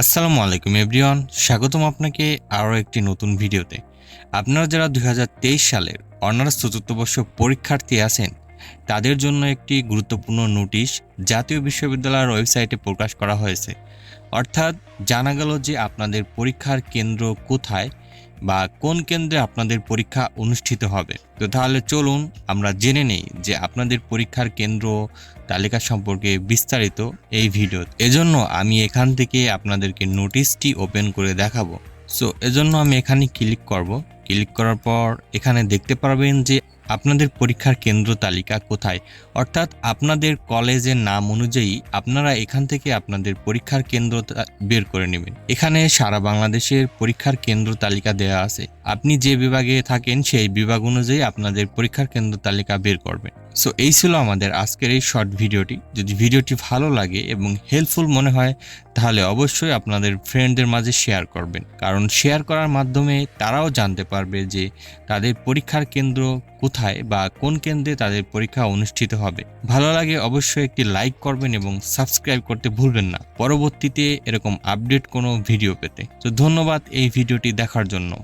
আসসালামু আলাইকুম এভরিওয়ান, স্বাগতম আপনাকে আরও একটি নতুন ভিডিওতে। আপনারা যারা দু হাজার তেইশ সালের অনার্স চতুর্থ বর্ষ পরীক্ষার্থী আছেন, তাদের জন্য একটি গুরুত্বপূর্ণ নোটিশ জাতীয় বিশ্ববিদ্যালয়ের ওয়েবসাইটে প্রকাশ করা হয়েছে। অর্থাৎ জানা গেল যে আপনাদের পরীক্ষার কেন্দ্র কোথায় বা কোন কেন্দ্রে আপনাদের পরীক্ষা অনুষ্ঠিত হবে। তো তাহলে চলুন আমরা জেনে নেই যে আপনাদের পরীক্ষার কেন্দ্র তালিকা সম্পর্কে বিস্তারিত এই ভিডিও। এজন্য আমি এখান থেকে আপনাদেরকে নোটিশটি ওপেন করে দেখাবো। সো এজন্য আমি এখানে ক্লিক করব। ক্লিক করার পর এখানে দেখতে পারবেন যে আপনাদের পরীক্ষার কেন্দ্র তালিকা কোথায়? অর্থাৎ আপনাদের কলেজের নাম অনুযায়ী আপনারা এখান থেকে আপনাদের পরীক্ষার কেন্দ্র বের করে নেবেন। এখানে সারা বাংলাদেশের পরীক্ষার কেন্দ্র তালিকা দেওয়া আছে। আপনি যে বিভাগে থাকেন সেই বিভাগ অনুযায়ী আপনাদের পরীক্ষার কেন্দ্র তালিকা বের করবেন। সো এই ছিল আমাদের আজকের এই শর্ট ভিডিওটি যদি ভিডিওটি ভালো লাগে এবং হেল্পফুল মনে হয়, তাহলে অবশ্যই আপনাদের ফ্রেন্ডদের মাঝে শেয়ার করবেন। কারণ শেয়ার করার মাধ্যমে তারাও জানতে পারবে যে তাদের পরীক্ষার কেন্দ্র কোথায় বা কোন কেন্দ্রে তাদের পরীক্ষা অনুষ্ঠিত হবে। ভালো লাগে অবশ্যই একটি লাইক করবেন এবং সাবস্ক্রাইব করতে ভুলবেন না। পরবর্তীতে এরকম আপডেট কোনো ভিডিও পেতে। তো ধন্যবাদ এই ভিডিওটি দেখার জন্য।